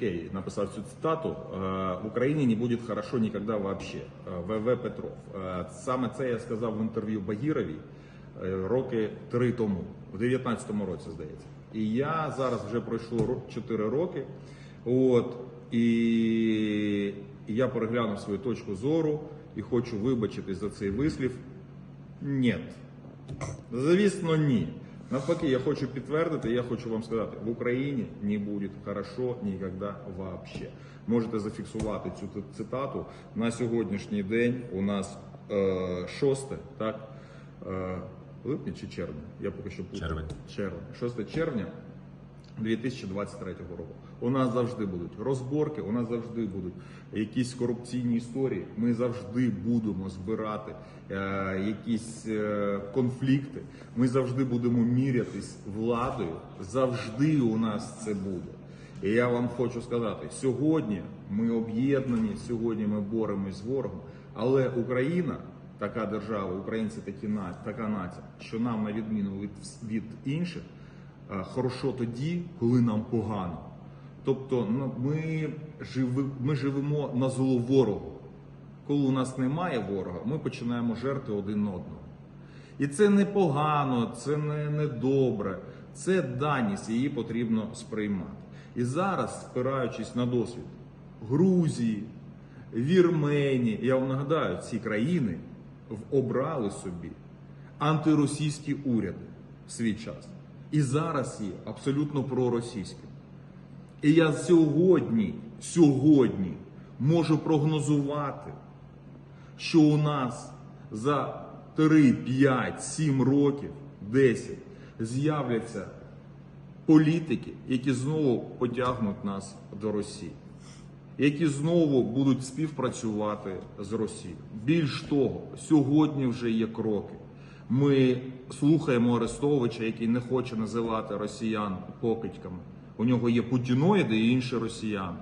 Кей написав цю цитату: е, в Україні не буде хорошо ніколи вообще. Е, ВВ Петров. Е, Саме це я сказав в інтерв'ю Багіровій е, роки три тому, в 19-му році, здається. І я зараз вже пройшло 4 роки. От і і я переглянув свою точку зору і хочу вибачитись за цей вислів. Ні. Звісно, ні. Навпаки, я хочу підтвердити, я хочу вам сказати, в Україні не буде хорошо ніколи вообще. Можете зафіксувати цю цитату. На сьогоднішній день у нас е, 6, так? Е, липня чи червня? Я поки що путаю. Червень. Червень. 6 червня 2023 року. У нас завжди будуть розборки, у нас завжди будуть якісь корупційні історії. Ми завжди будемо збирати е, якісь е, конфлікти. Ми завжди будемо мірятись владою. Завжди у нас це буде. І я вам хочу сказати, сьогодні ми об'єднані, сьогодні ми боремось з ворогом, але Україна. Така держава, українці такі на така нація, що нам на відміну від, від інших хорошо тоді, коли нам погано. Тобто ми, ми живемо на зло ворогу. Коли у нас немає ворога, ми починаємо жерти один одного. І це не погано, це не, не добре, це даність, її потрібно сприймати. І зараз, спираючись на досвід Грузії, Вірменії, я вам нагадаю, ці країни обрали собі антиросійські уряди в свій час. І зараз є абсолютно проросійські. І я сьогодні, сьогодні можу прогнозувати, що у нас за 3, 5, 7 років, 10 з'являться політики, які знову потягнуть нас до Росії, які знову будуть співпрацювати з Росією. Більш того, сьогодні вже є кроки. Ми слухаємо Арестовича, який не хоче називати росіян покидьками. У нього є путіноїди і інші росіяни.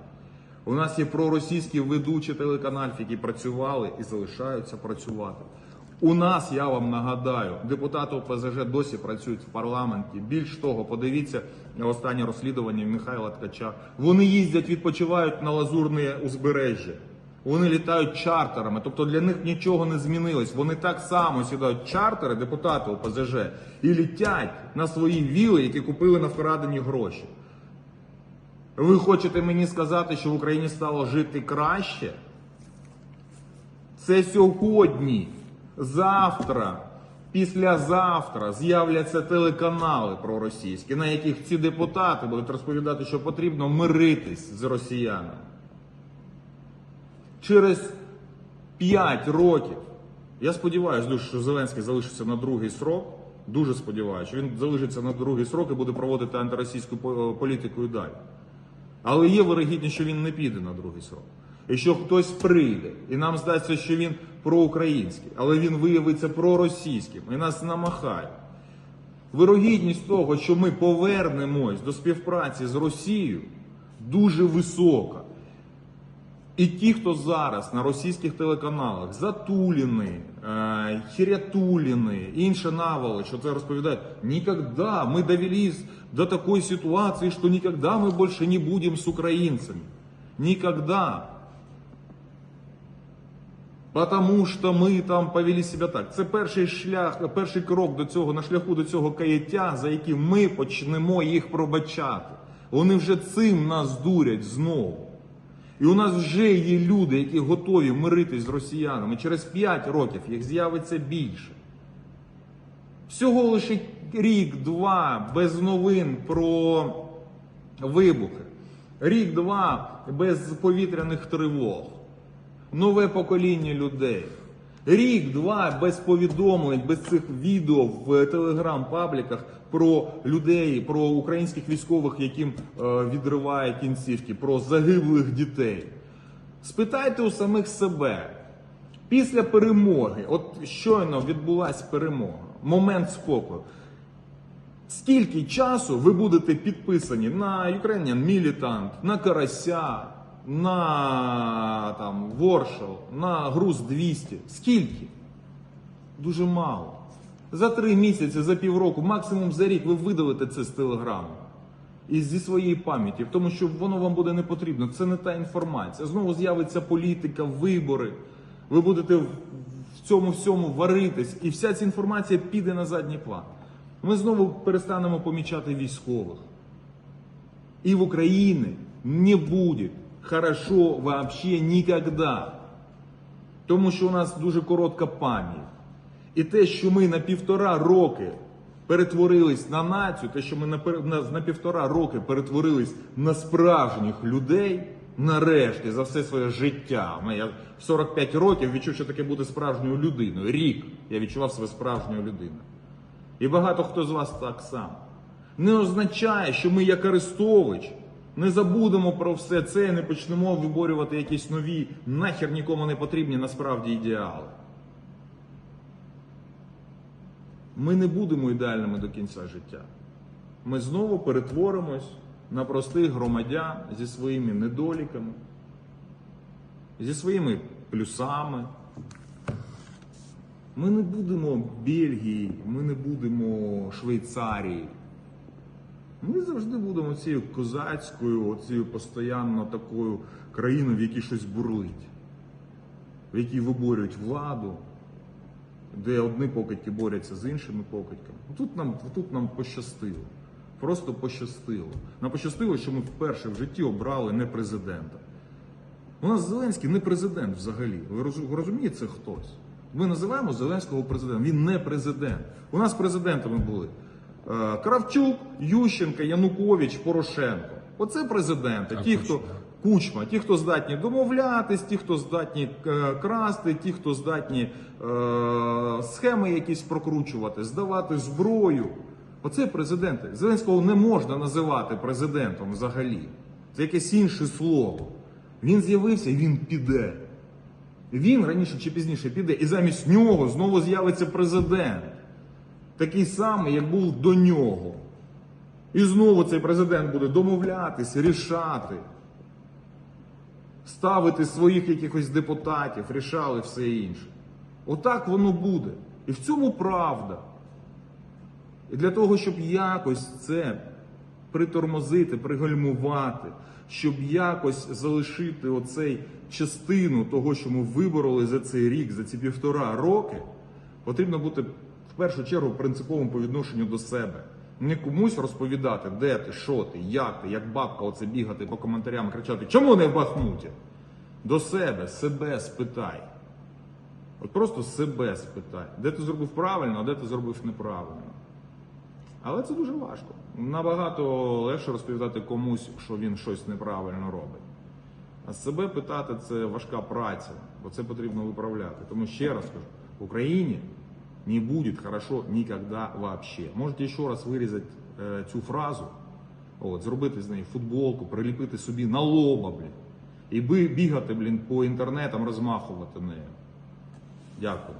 У нас є проросійські ведучі телеканалів, які працювали і залишаються працювати. У нас, я вам нагадаю, депутати ОПЗЖ досі працюють в парламенті. Більш того, подивіться останнє розслідування Михайла Ткача. Вони їздять, відпочивають на лазурне узбережжя. Вони літають чартерами, тобто для них нічого не змінилось. Вони так само сідають чартери, депутати ОПЗЖ, і літять на свої віли, які купили на вкрадені гроші. Ви хочете мені сказати, що в Україні стало жити краще? Це сьогодні, завтра, післязавтра з'являться телеканали проросійські, на яких ці депутати будуть розповідати, що потрібно миритись з росіянами. Через 5 років, я сподіваюся, дуже, що Зеленський залишиться на другий срок. Дуже сподіваюся, що він залишиться на другий срок і буде проводити антиросійську політику і далі. Але є вирогідність, що він не піде на другий срок. І що хтось прийде, і нам здається, що він проукраїнський, але він виявиться проросійським і нас намахає. Вирогідність того, що ми повернемось до співпраці з Росією, дуже висока. І ті, хто зараз на російських телеканалах Затуліни, е, Хірятуліни, інші навали, що це розповідають, ніколи ми довелись до такої ситуації, що ніколи ми більше не будемо з українцями. Ніколи. Потому що ми там повели себе так. Це перший шлях, перший крок до цього, на шляху до цього каяття, за яким ми почнемо їх пробачати. Вони вже цим нас дурять знову. І у нас вже є люди, які готові миритись з росіянами. Через 5 років їх з'явиться більше. Всього лише рік-два без новин про вибухи. Рік-два без повітряних тривог. Нове покоління людей. Рік-два без повідомлень, без цих відео в телеграм-пабліках про людей, про українських військових, яким е, відриває кінцівки, про загиблих дітей. Спитайте у самих себе, після перемоги, от щойно відбулася перемога, момент спокою. Скільки часу ви будете підписані на Ukrainian Militant, на Карася, на там, Воршал, на Груз 200? Скільки? Дуже мало. За три місяці, за півроку, максимум за рік ви видалите це з телеграму. і зі своєї пам'яті, тому, що воно вам буде не потрібно. Це не та інформація. Знову з'явиться політика, вибори. Ви будете в цьому всьому варитись, і вся ця інформація піде на задній план. Ми знову перестанемо помічати військових. И в Украине не будет хорошо вообще никогда. Тому що у нас дуже коротка пам'ять. І те, що ми на півтора роки перетворились на націю, те, що ми на, на, на півтора роки перетворились на справжніх людей, нарешті за все своє життя. Я в 45 років відчув, що таке бути справжньою людиною. Рік я відчував себе справжньою людиною. І багато хто з вас так само. Не означає, що ми, як Арестович, не забудемо про все це і не почнемо виборювати якісь нові, нахер нікому не потрібні насправді ідеали. Ми не будемо ідеальними до кінця життя. Ми знову перетворимось на простих громадян зі своїми недоліками, зі своїми плюсами. Ми не будемо Бельгії, ми не будемо Швейцарії. Ми завжди будемо цією козацькою, цією постійно такою країною, в якій щось бурлить, в якій виборюють владу, де одні покидьки борються з іншими покидьками. Тут нам, тут нам пощастило. Просто пощастило. Нам пощастило, що ми вперше в житті обрали не президента. У нас Зеленський не президент взагалі. Ви розумієте, це хтось. Ми називаємо Зеленського президентом. Він не президент. У нас президентами були Кравчук, Ющенко, Янукович, Порошенко. Оце президенти. Ті, хто кучма, ті, хто здатні домовлятись, ті, хто здатні е, красти, ті, хто здатні е, схеми якісь прокручувати, здавати зброю. Оце президенти. Зеленського не можна називати президентом взагалі. Це якесь інше слово. Він з'явився і він піде. Він раніше чи пізніше піде, і замість нього знову з'явиться президент. Такий самий, як був до нього. І знову цей президент буде домовлятись, рішати, ставити своїх якихось депутатів, рішали все інше. Отак воно буде. І в цьому правда. І для того, щоб якось це притормозити, пригальмувати, щоб якось залишити оцей частину того, що ми вибороли за цей рік, за ці півтора роки, потрібно бути в першу чергу принциповим по відношенню до себе. Не комусь розповідати, де ти, що ти, як ти, як бабка оце бігати по коментарям, кричати, чому не в Бахмуті? До себе, себе спитай. От просто себе спитай, де ти зробив правильно, а де ти зробив неправильно. Але це дуже важко. Набагато легше розповідати комусь, що він щось неправильно робить. А себе питати це важка праця, бо це потрібно виправляти. Тому ще раз кажу, в Україні не будет хорошо никогда вообще. Можете еще раз вырезать э, цю фразу, от, зробити з неї футболку, приліпити собі на лоба, блін, і бігати, блін, по інтернетам, розмахувати нею. Дякую.